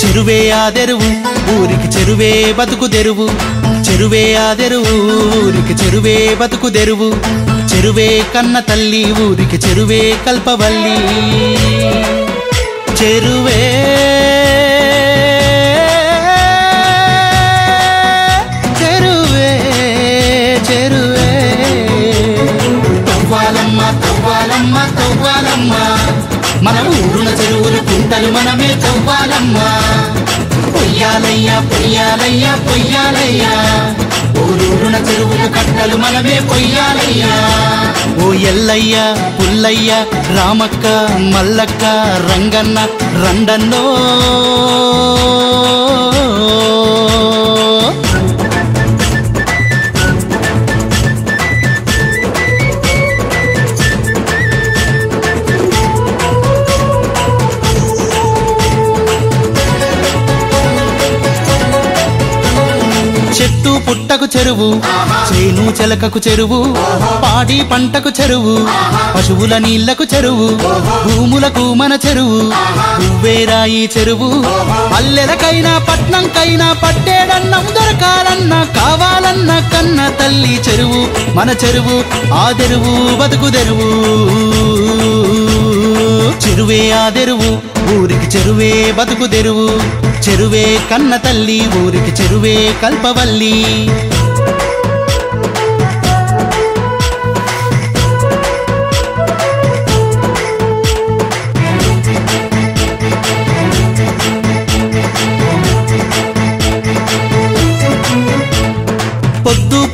చెరువే ఆదెరువు ఊరికి చెరువే బతుకు తెరువు. చెరువే ఆదెరువు ఊరికి చెరువే బతుకు తెరువు. చెరువే కన్న తల్లి ఊరికి చెరువే కల్పవల్లి. చెరువే. చెరువే చెరువే. తవ్వాలమ్మ తవ్వాలమ్మ తవ్వాలమ్మ. మన ఊరున చెరువులు కుంటలు మనమే తవ్వాలమ్మ. పొయ్యాలయ్యా పొయ్యాలయ్యా పొయ్యాలయ్యా. ఊరూరున చెరువుకు కట్టలు మనమే పొయ్యాలయ్యా ఓ ఎల్లయ్య పుల్లయ్య రామక్క మల్లక్క రంగన్న రండన్నో. పంటకు చెరువు చేను చెలకకు చెరువు పాడి పంటకు చెరువు పశువుల నీళ్ళకు చెరువు భూములకు మన చెరువు నువ్వేరాయి చెరువు పల్లెలకైనా పట్నంకైనా పట్టేడన్నం దొరకాలన్న కావాలన్న కన్న తల్లి చెరువు మన చెరువు ఆ తెరువు బతుకు తెరువు చెరువే ఆ తెరువు ఊరికి చెరువే బతుకు తెరువు చెరువే కన్న తల్లి ఊరికి చెరువే కల్పవల్లి.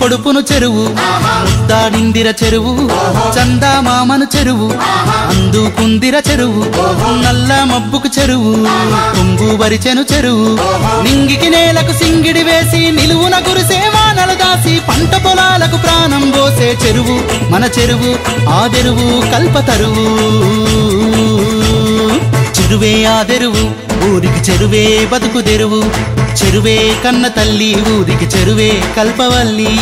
పొడుపును చెరువు ముద్దాడిందిర చెరువు చందామామను చెరువు అందుకుందిర చెరువు నల్ల మబ్బుకు చెరువు కొంగు వరిచెను చెరువు నింగికి నేలకు సింగిడి వేసి నిలువున కురిసే వానలు దాసి పంట పొలాలకు ప్రాణం పోసే చెరువు మన చెరువు ఆ తెరువు. కల్పతరువు చెరువే ఆ ఊరికి చెరువే బతుకు తెరువు. చెరువే కన్న తల్లి ఊరికి చెరువే కల్పవల్లి.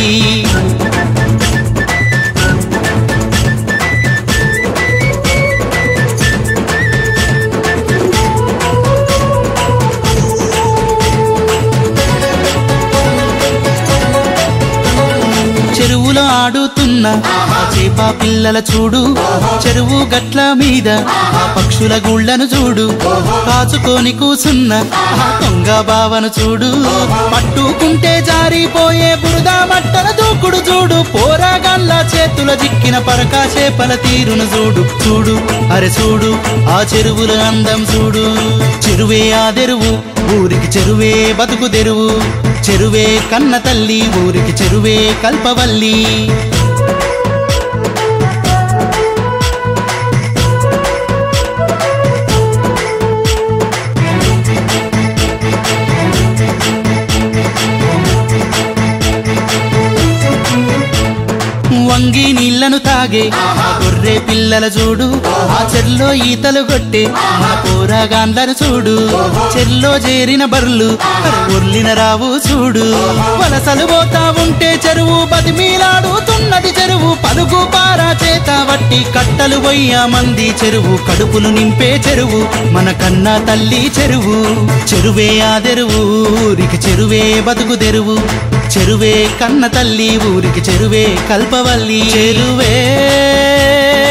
ఆడుతున్న చేపా చేప పిల్లల చూడు చెరువు గట్ల మీద పక్షుల గుళ్ళను చూడు కాచుకొని కూసున్న. దొంగ బావను చూడు పట్టుకుంటే జారిపోయే బురద మట్టల దూకుడు చూడు పోరాగాళ్ళ చేతుల చిక్కిన పరకా చేపల తీరును చూడు చూడు అరే చూడు ఆ చెరువుల అందం చూడు. చెరువే ఆ తెరువు ఊరికి చెరువే బతుకు తెరువు. చెరువే కన్న తల్లి ఊరికి చెరువే కల్పవల్లి. వంగి నీళ్ళను తాగే ఆ గొర్రె పిల్లల చూడు. ఆ చెర్లో ఈతలు కొట్టే మన పోరాగాండ్లను చూడు. చెర్లో చేరిన బర్లు ఒర్లిన రావు చూడు. వలసలు పోతా ఉంటే చెరువు బతిమీలాడుతున్నది చెరువు. పలుగు పారా చేత వట్టి కట్టలు పోయ్యా మంది చెరువు. కడుపులు నింపే చెరువు మన కన్నా తల్లి చెరువు. చెరువే ఆ తెరువు ఊరికి చెరువే బతుకు తెరువు. చెరువే కన్న తల్లి ఊరికి చెరువే కల్పవల్లి. చెరువే చెరువే